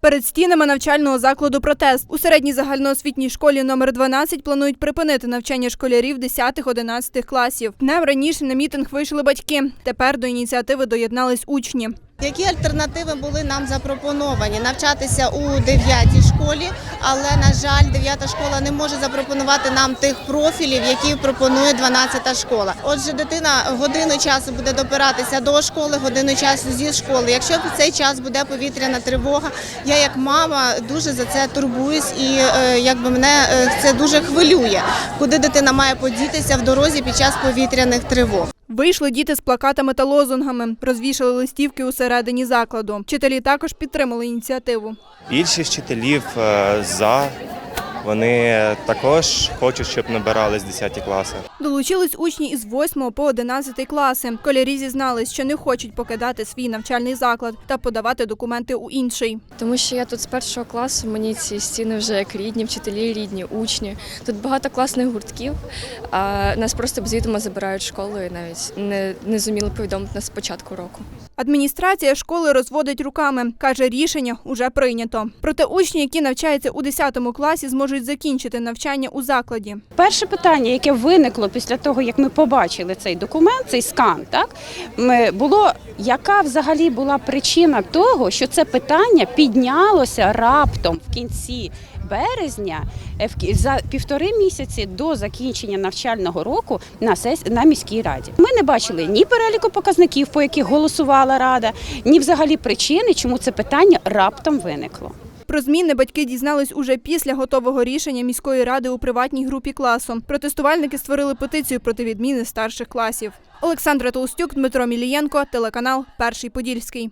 Перед стінами навчального закладу протест. У середній загальноосвітній школі номер 12 планують припинити навчання школярів 10-11 класів. Днем раніше на мітинг вийшли батьки. Тепер до ініціативи доєднались учні. Які альтернативи були нам запропоновані? Навчатися у 9 школі, але на жаль, 9 школа не може запропонувати нам тих профілів, які пропонує 12 школа. Отже, дитина годину часу буде допиратися до школи, годину часу зі школи. Якщо в цей час буде повітряна тривога, я як мама дуже за це турбуюсь, і е, якби мене е, це дуже хвилює, куди дитина має подітися в дорозі під час повітряних тривог. Вийшли діти з плакатами та лозунгами, розвішали листівки усередині закладу. Вчителі також підтримали ініціативу. Більшість вчителів е, за. Вони також хочуть, щоб набирались 10 класи. Долучились учні із 8 по 11 класи. Колярі зізнались, що не хочуть покидати свій навчальний заклад та подавати документи у інший. Тому що я тут з першого класу, мені ці стіни вже як рідні, вчителі рідні, учні. Тут багато класних гуртків, а нас просто безвідомо забирають з школи і навіть не, не зуміли повідомити нас з початку року. Адміністрація школи розводить руками. Каже, рішення уже прийнято. Проте учні, які навчаються у 10 класі, зможуть закінчити навчання у закладі. Перше питання, яке виникло після того, як ми побачили цей документ, цей скан, так було яка взагалі була причина того, що це питання піднялося раптом в кінці березня, е, за півтори місяці до закінчення навчального року на сес... на міській раді. Ми не бачили ні переліку показників, по яких голосувала рада, ні взагалі причини, чому це питання раптом виникло. Про зміни батьки дізнались уже після готового рішення міської ради у приватній групі класу. Протестувальники створили петицію проти відміни старших класів. Олександра Толстюк, Дмитро Мілієнко, телеканал Перший Подільський.